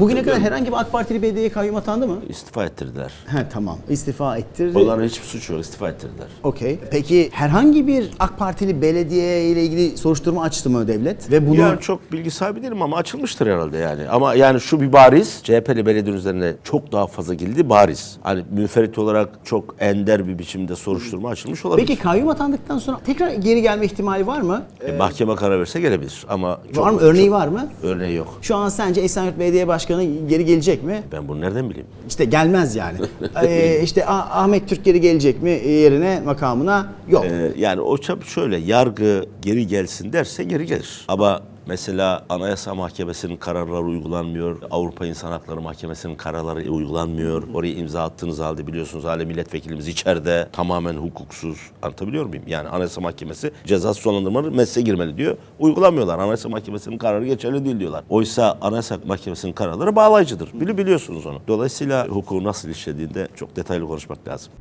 Bugüne kadar herhangi bir AK Partili belediyeye kayyum atandı mı? İstifa ettirdiler. He tamam. İstifa ettirdi. Onların hiçbir suçu yok. istifa ettirdiler. Okey. Peki herhangi bir AK Partili belediye ile ilgili soruşturma açtı mı devlet? Ve bunu Yani çok bilgi sahibi değilim ama açılmıştır herhalde yani. Ama yani şu bir bariz. CHP'li belediye üzerine çok daha fazla geldi bariz. Hani müferit olarak çok ender bir biçimde soruşturma açılmış olabilir. Peki kayyum atandıktan sonra tekrar geri gelme ihtimali var mı? E, mahkeme karar verse gelebilir ama çok, var mı? Örneği var mı? örneği yok. Şu an sence Esenyurt Belediye Başkanı geri gelecek mi? Ben bunu nereden bileyim? İşte gelmez yani. ee, işte Ah- Ahmet Türk geri gelecek mi yerine makamına? Yok. Ee, yani o şöyle yargı geri gelsin derse geri gelir. Ama mesela Anayasa Mahkemesi'nin kararları uygulanmıyor. Avrupa İnsan Hakları Mahkemesi'nin kararları uygulanmıyor. Oraya imza attığınız halde biliyorsunuz hala milletvekilimiz içeride tamamen hukuksuz. Anlatabiliyor muyum? Yani Anayasa Mahkemesi cezası sonlandırmalı mesleğe girmeli diyor. Uygulamıyorlar. Anayasa Mahkemesi'nin kararı geçerli değil diyorlar. Oysa Anayasa Mahkemesi'nin kararları bağlayıcıdır. Bili biliyorsunuz onu. Dolayısıyla hukuku nasıl işlediğinde çok detaylı konuşmak lazım.